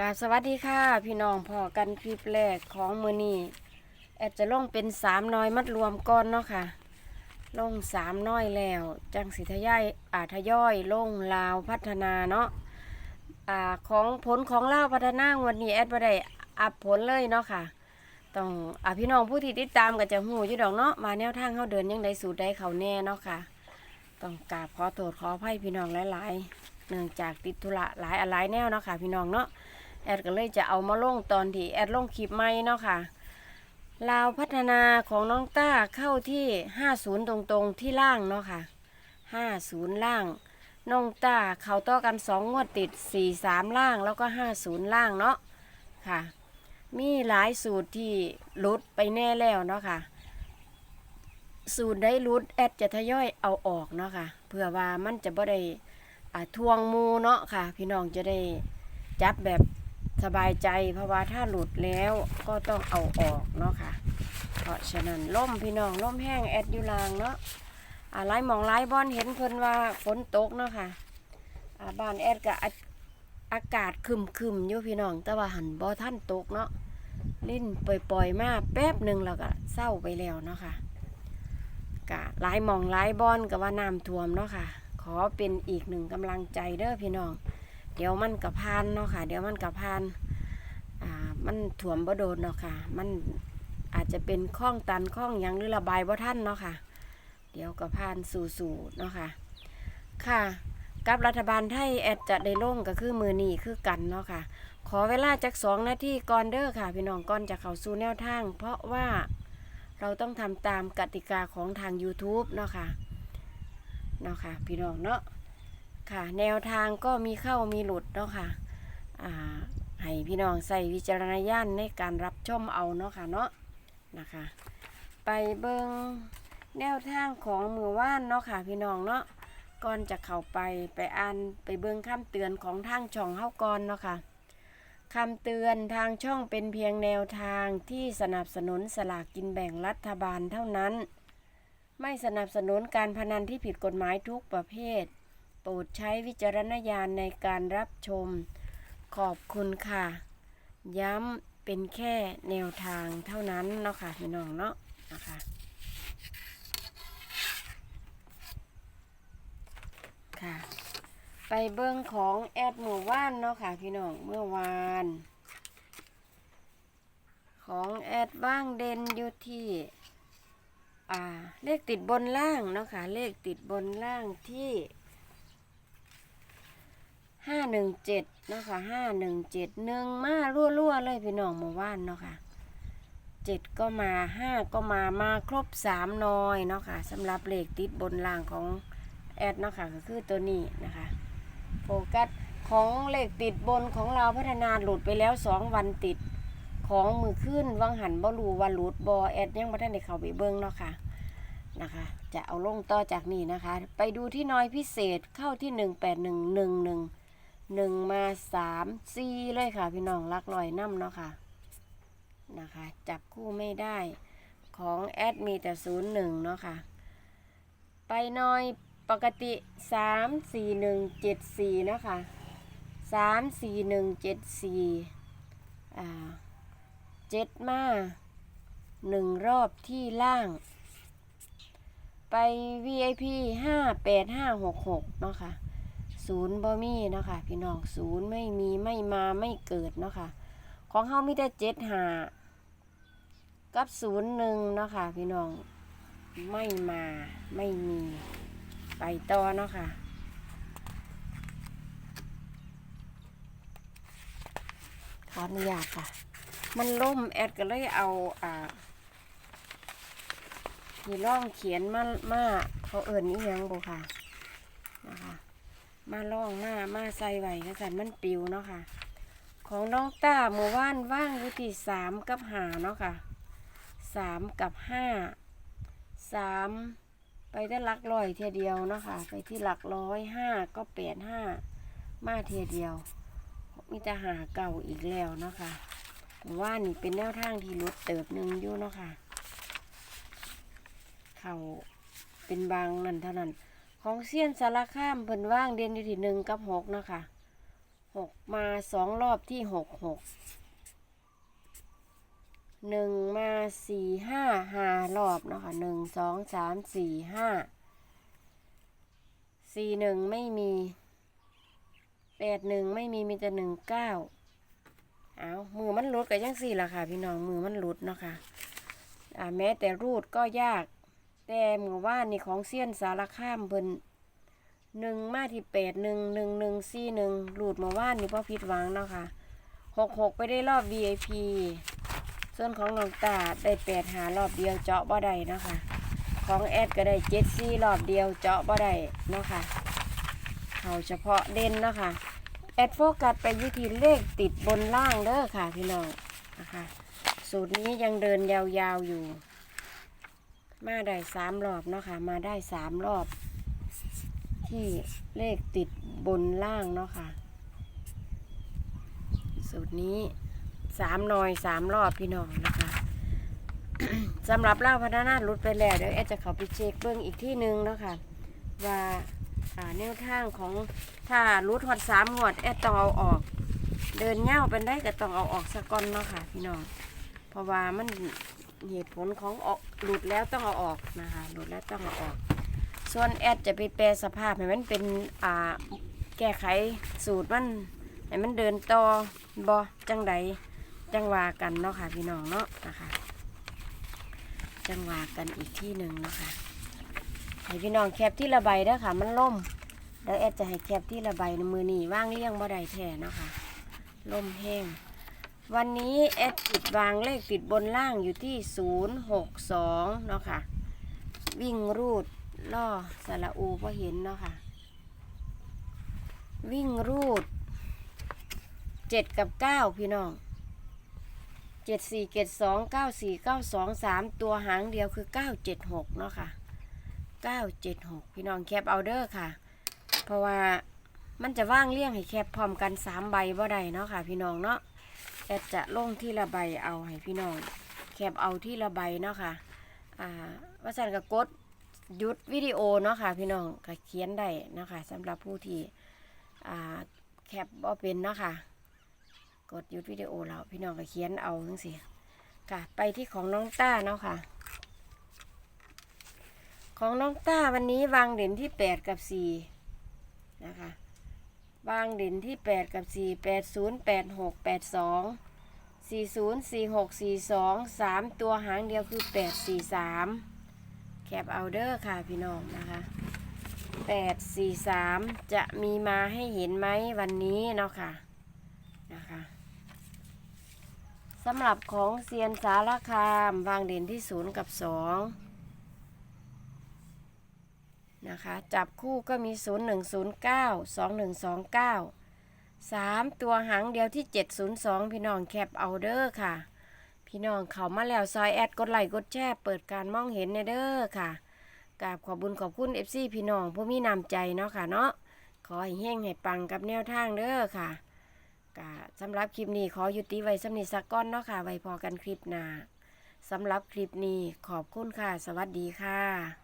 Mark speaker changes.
Speaker 1: กาสวัสดีค่ะ พี่น้องพอกันคลิปแรกของมือนี้แอดจะลงเป็นสามน้อยมัดรวมก้อนเนาะค่ะ ลงสามน้อยแล้ว จังสิทยายอาทย่อยลงลาวพัฒนาเนาะอ่าของผลของลาวพัฒนาวันนี้แอดบ่ได้อัพผลเลยเนาะค่ะต้องอ่าพี่น้องผู้ที่ติดตามก็จะหูอยู่ดอกเนาะมาแนวทางเขาเดินยังไดสูตรใดเขาแน่เนาะค่ะ ต้องกราบขอโทษขออภัยพี่น้องหลายๆเนื่องจากติดธุระหลายอะไรแนวเนาะค่ะ พี่น้องเนาะ แอดก็เลยจะเอามาลงตอนที่แอดลงคลิปใหม่เนาะค่ะลาวพัฒนาของน้องต้าเข้าที่50ตรงๆที่ล่างเนาะค่ะ50ล่าง น้องต้าเขาต่อกัน2งวดติด43ล่างแล้วก็50ล่างเนาะค่ะ มีหลายสูตรที่ลุดไปแน่แล้วเนาะค่ะ สูตรได้รุดแอดจะทยอยเอาออกเนาะค่ะเพื่อว่ามันจะบ่ได้ทวงมูเนาะค่ะ พี่น้องจะได้จับแบบ สบายใจเพราะว่าถ้าหลุดแล้วก็ต้องเอาออกเนาะค่ะ เพราะฉะนั้นล่มพี่น้องล่มแห้งแอดยูลางเนาะอ่าไล่มองไล่บอลเห็นเพิ่นว่าฝนตกเนาะค่ะอ่าบ้านแอดก็ออากาศคึมคึมอยู่พี่น้อง แต่ว่าหันบ่ท่านตกเนาะลิ้นปล่อยๆมาแป๊บหนึ่งแล้วก็เศร้าไปแล้วเนาะค่ะกะหลายมองหลายบอนก็ว่าน้ำท่วมเนาะค่ะ ขอเป็นอีกหนึ่งกำลังใจเด้อพี่น้อง เดี๋ยวมันกับพานเนาะค่ะ เดี๋ยวมันกับพานอ่ามันถ่วมบ่โดนเนาะค่ะ มันอาจจะเป็นข้องตันข้องยังหรือระบายบ่ท่านเนาะค่ะ เดี๋ยวกับพานสู่ๆเนาะค่ะ ค่ะ กับรัฐบาลไทยแอดจะได้ลงก็คือมือนีคือกันเนาะค่ะ ขอเวลาจากสองนาทีก่อนเด้อค่ะ พี่น้องก่อนจะเข้าสู่แนวทาง เพราะว่าเราต้องทำตามกติกาของทาง YouTube เนาะค่ะเนาะค่ะ พี่น้องเนาะ ค่ะ แนวทางก็มีเข้ามีหลุดเนาะค่ะอ่าให้พี่น้องใส่วิจารณญาณในการรับชมเอาเนาะค่ะเนาะนะคะ ไปเบิงแนวทางของมือว่านเนาะค่ะพี่น้องเนาะก่อนจะเข้าไปไปอ่านไปเบิงคำเตือนของทางช่องเฮาก่อนเนาะค่ะคำเตือนทางช่องเป็นเพียงแนวทางที่สนับสนุนสลากกินแบ่งรัฐบาลเท่านั้น ไม่สนับสนุนการพนันที่ผิดกฎหมายทุกประเภท โปรดใช้วิจารณญาณในการรับชม ขอบคุณค่ะ ย้ำเป็นแค่แนวทางเท่านั้นเนาะค่ะพี่น้องเนาะนะคะค่ะ ไปเบิ้งของแอดหมู่ว่านเนาะค่ะพี่น้องเมื่อวาน ของแอดว่างเด่นอยู่ที่อ่าเลขติดบนล่างเนาะค่ะเลขติดบนล่างที่ ห้าหนึ่งเจ็ดเนาะค่ะห้าหนึ่งเจ็ดหนึ่งมารั่วๆเลยพี่น้องเมื่อวานเนาะค่ะเจ็ดก็มาห้าก็มามาครบสามน้อยเนาะค่ะสำหรับเลขติดบนล่างของแอดเนาะค่ะก็คือตัวนี้นะคะโฟกัสของเลขติดบนของเราพัฒนาหลุดไปแล้วสองวันติดของมือขึ้นวังหันบ่รู้ว่าหลุดบอแอดยังบ่ทันได้เข้าไปเบิ่งเนาะค่ะนะคะ จะเอาลงต่อจากนี้นะคะ ไปดูที่น้อยพิเศษเข้าที่หนึ่งแปดหนึ่งหนึ่งหนึ่ง หนึ่งมาสามสี่เลยค่ะ พี่น้องลักลอยน้ำเนาะค่ะนะคะ จับคู่ไม่ได้ของแอดมีแต่ศูนย์หนึ่งเนาะค่ะ ไปน้อยปกติสามสี่หนึ่งเจ็ดสี่เนาะค่ะสามสี่หนึ่งเจ็ดสี่อ่าเจ็ดมาหนึ่งรอบที่ล่าง ไป VIP ห้าแปดห้าหกหกเนาะค่ะ ศูนย์บ่มีเนาะค่ะพี่น้องศูนย์ไม่มีไม่มาไม่เกิดเนาะค่ะของเฮามีแต่เจ็ดหากับศูนย์หนึ่งเนาะค่ะพี่น้องไม่มาไม่มีไปต่อเนาะค่ะขออนุญาตค่ะ มันล่มแอดก็เลยเอาอ่าที่ร่องเขียนมามาเขาเอิ่นนี่ยังบุค่ะนะคะ มาล่องมามาใส่ไว้กสันมันปิวเนาะค่ะ ของน้องต้าเมื่อวานว่างอยู่ที่สามกับหาเนาะค่ะสามกับห้าสามไปได้หลักร้อยเทียเดียวเนาะค่ะ ไปที่หลักร้อยห้าก็แปดห้ามาเทียเดียวมีแต่หาเก่าอีกแล้วเนาะค่ะผมว่านี่เป็นแนวทางที่ลดเติบหนึ่งอยู่เนาะค่ะ เขาเป็นบางนั่นเท่านั้น ของเซียนสารข้ามเพิ่นว่างเด่นอยู่ที่หนึ่งกับหกนะค่ะหกมาสองรอบที่หกหกหนึ่งมาสี่ห้าห้ารอบนะคะหนึ่งสองสามสี่ห้าสี่หนึ่งไม่มีแปดหนึ่งไม่มีมีแต่หนึ่งเก้าเอามือมันหลุดกับยังสี่ละค่ะ พี่น้องมือมันหลุดเนาะค่ะอ่าแม้แต่รูดก็ยาก แต่มือว่านนี่ของเซียนสารข้ามเพิ่นหนึ่งมาที่แปดหนึ่งหนึ่งหนึ่งสี่หนึ่งรูดมาว่านนี่พ่อผิดหวังเนาะค่ะหกหกไปได้รอบ VIP ส่วนของน้องตาได้แปดหารอบเดียวเจาะบ่ได้เนาะค่ะของแอดก็ได้เจ็ดซี่รอบเดียวเจาะบ่ได้เนาะค่ะเขาเฉพาะเด่นเนาะค่ะแอดโฟกัสไปยุทีเลขติดบนล่างเด้อค่ะพี่น้องนะคะสูตรนี้ยังเดินยาวๆอยู่ มาได้สามรอบเนาะค่ะ มาได้สามรอบ ที่เลขติดบนล่างเนาะค่ะ สูตรนี้สามหน่อยสามรอบพี่น้องนะคะสำหรับเล่าพัฒนารุดไปแล้วเดี๋ยวแอดจะเขาไปเช็คเบื้องอีกที่หนึ่งเนาะค่ะ ว่าแนวทางของถ้ารุดหอดสามหอดแอดต้องเอาออก เดินเง่าเป็นได้ก็ต้องเอาออกสะก่อนเนาะค่ะ พี่น้องเพราะว่ามันเหตุผลของออก หลุดแล้วต้องเอาออกนะคะ หลุดแล้วต้องเอาออก ส่วนแอดจะไปแปลสภาพให้มันเป็นอ่าแก้ไขสูตรมันให้มันเดินต่อบอจังใดจังวากันเนาะค่ะพี่น้องเนาะนะคะจังวากันอีกที่หนึ่งนะคะให้พี่น้องแคปที่ระบายเด้อค่ะ มันล่มเดี๋ยวแอดจะให้แคปที่ระบายในมือนี่ว่างเลี่ยงบ่ได้แท้เนาะค่ะล่มแห้ง วันนี้แอดติดวางเลขติดบนล่างอยู่ที่ 062 เนาะค่ะ วิ่งรูดล่อสระอูพอเห็นเนาะค่ะ วิ่งรูด 7 กับ 9 พี่น้อง 7 4 7 2 9 4 9 2 3 ตัวหางเดียวคือ 976 เนาะค่ะ 976 พี่น้องแคปเอาเดอร์ค่ะ เพราะว่ามันจะว่างเลี่ยงให้แคปพร้อมกัน 3 ใบบ่ได้เนาะค่ะ พี่น้องเนาะ แอดจะลงที่ละใบเอาให้พี่น้อง แคปเอาที่ละใบเนาะค่ะอ่าว่าสันก็กดยุดวิดีโอเนาะค่ะพี่น้องก็เขียนได้เนาะคะสำหรับผู้ที่อ่าแคปบ่เป็นเนาะค่ะกดยุดวิดีโอแล้วพี่น้องก็เขียนเอาจังสิค่ะ ไปที่ของน้องต้าเนาะค่ะ ของน้องต้าวันนี้วางเด่นที่8กับ4นะคะ วางเด่นที่ 8 กับ 4 8 0 8 6 8 2 4 0 4 6 4 2 3 ตัวหางเดียวคือ 8 4 3 แคปเอาเดอร์ค่ะพี่น้องนะคะ 8 4 3 จะมีมาให้เห็นไหมวันนี้เนาะค่ะนะคะสำหรับของเซียนสารคาม วางเด่นที่ 0 กับ 2 นะคะ จับคู่ก็มี 0 1 0 9 2 1 2 9 3 ตัวหางเดียวที่ 702 พี่น้องแคปเอาเดอร์ค่ะ พี่น้องเขามาแล้วซอยแอดกดไลค์กดแชร์เปิดการมองเห็นในเด้อค่ะกราบขอบุญขอบคุณ FC พี่น้องผู้มีน้ำใจเนาะค่ะเนาะขอให้เฮงให้ปังกับแนวทางเด้อค่ะกะสำหรับคลิปนี้ขอยุติไว้สำนิสักก้อนเนาะค่ะ ไว้พอกันคลิปหน้าสำหรับคลิปนี้ขอบคุณค่ะ สวัสดีค่ะ